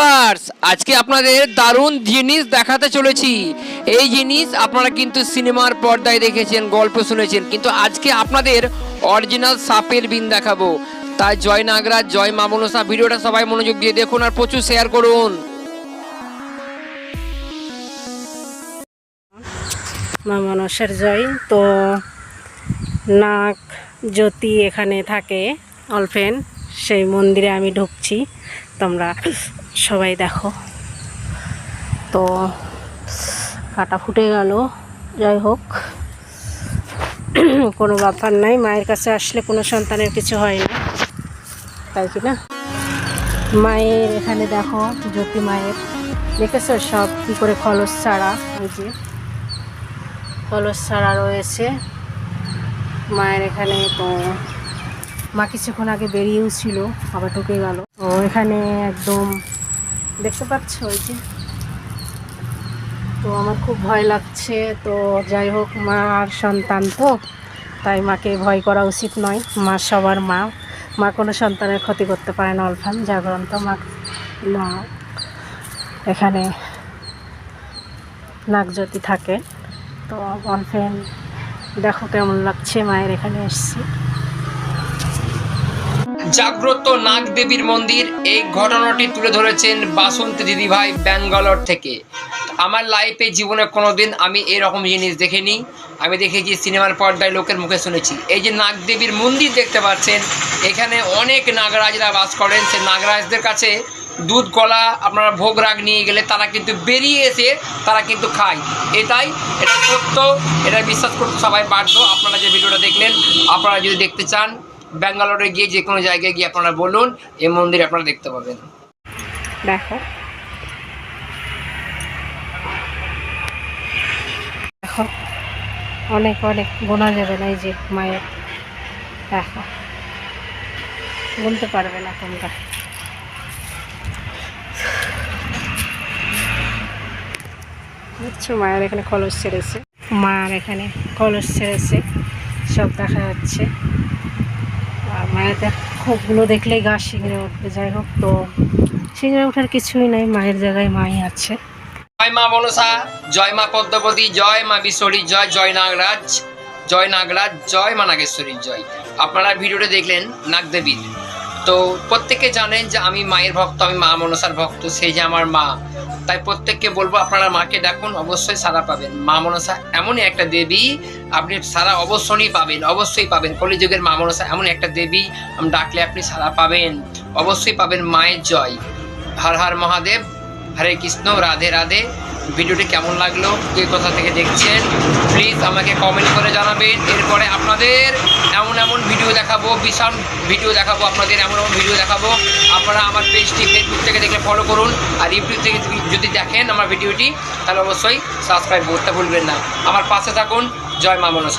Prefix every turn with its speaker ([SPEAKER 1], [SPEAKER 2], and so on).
[SPEAKER 1] Viewers আজকে আপনাদের দারুণ জিনিস দেখাতে চলেছি। এই জিনিস আপনারা কিন্তু সিনেমার পর্দায় দেখেছেন, গল্প শুনেছেন, কিন্তু আজকে আপনাদের অরিজিনাল সাপের বিন দেখাবো। তাই জয় নাগরাজ জয় মা মনসা, ভিডিওটা সবাই মনোযোগ দিয়ে দেখুন আর প্রচুর শেয়ার করুন।
[SPEAKER 2] মা মনসার জয়, তো নাক জ্যোতি এখানে থাকে, অলফেন। সেই মন্দিরে আমি ঢুকছি। তোমরা সবাই দেখো। তো কাটা ফুটে গেল। যাই হোক, কোনো ব্যাপার নাই। মায়ের কাছে আসলে কোনো সন্তানের কিছু হয় না। তাই কি না? মায়ের এখানে দেখো, জ্যোতি মায়ের। দেখেছ সব কী করে খলস ছাড়া? ওই যে কলস ছাড়া রয়েছে। মায়ের এখানে তো মা কিছুক্ষণ আগে বেরিয়েও ছিল, আবার ঢুকে গেল। তো এখানে একদম, দেখতে পাচ্ছ ওই যে? তো আমার খুব ভয় লাগছে। তো যাই হোক, মা আর সন্তান তো, তাই মাকে ভয় করা উচিত নয়। মা সবার মা। মা কোনো সন্তানের ক্ষতি করতে পারে না অলফান জাগরন্ত মা। মা এখানে নাগজ্যোতি থাকে। তো অলফেন দেখো কেমন লাগছে মায়ের এখানে এসছি।
[SPEAKER 1] জাগ্রত নাগ দেবীর মন্দির, এই ঘটনাটি তুলে ধরেছেন বাসন্তী দিদিভাই ব্যাঙ্গালোর থেকে। আমার লাইফে জীবনে কোনোদিন আমি এরকম জিনিস দেখিনি। আমি দেখেছি সিনেমার পর্দায় লোকের মুখে শুনেছি। এই যে নাগ দেবীর মন্দির দেখতে পাচ্ছেন, এখানে অনেক নাগরাজরা বাস করেন। সে নাগরাজদের কাছে দুধ, কলা, আপনারা ভোগ রাগ নিয়ে গেলে তারা কিন্তু বেরিয়ে এসে তারা কিন্তু খায়। এটাই, এটা সত্য, এটা বিশ্বাস করতে সবাই বাধ্য। আপনারা যে ভিডিওটা দেখলেন, আপনারা যদি দেখতে চান ব্যাঙ্গালোরে গিয়ে যে কোনো জায়গায় গিয়ে আপনারা বলুন, এই মন্দির আপনারা দেখতে পাবেন।
[SPEAKER 2] দেখো। দেখো, অনেক অনেক গোনা যাবে না এই যে মায়ের। দেখো। বলতে পারবে না তোমরা। মায়ের এখানে কলস ছেড়েছে। মার এখানে কলস ছেড়েছে। সব দেখা যাচ্ছে। মায়ের খোপগুলো দেখলেই গা শিঙড়ে উঠবে, যাই হোক, তো শিঙড়ে ওঠার কিছুই নাই, মায়ের জায়গায় মাই আছে।
[SPEAKER 1] জয় মা মনসা, জয় মা পদ্মপতি, জয় মা বিশ্বরী, জয় জয় নাগরাজ জয় নাগরাজ, জয় মা নাগেশ্বরীর জয়। আপনারা ভিডিওটা দেখলেন নাগদেবীর। তো প্রত্যেকে জানেন যে আমি মায়ের ভক্ত, আমি মা মনসার ভক্ত, সেই যে আমার মা তাই প্রত্যেককে বলব, আপনারা মাকে ডাকুন, অবশ্যই সারা পাবেন। মা মনসা এমনই একটা দেবী, আপনি সারা অবশ্যই পাবেন অবশ্যই পাবেন। কলিযুগের মা মনসা এমন একটা দেবী ডাকলে আপনি সারা পাবেন। অবশ্যই পাবেন মায়ের জয়। হর হর মহাদেব, হরে কৃষ্ণ, রাধে রাধে। ভিডিওটি কেমন লাগল, কে কোথা থেকে দেখছেন প্লিজ আমাকে কমেন্ট করে জানাবেন। এরপরে আপনাদের এমন এমন ভিডিও দেখাবো, বিশাল ভিডিও দেখাবো আপনাদের, এমন এমন ভিডিও দেখাবো। আপনারা আমার পেজটি ফেসবুক থেকে দেখলে ফলো করুন, আর ইউটিউব থেকে যদি দেখেন আমার ভিডিওটি তাহলে অবশ্যই সাবস্ক্রাইব করতে ভুলবেন না। আমার পাশে থাকুন, জয় মা মনসা।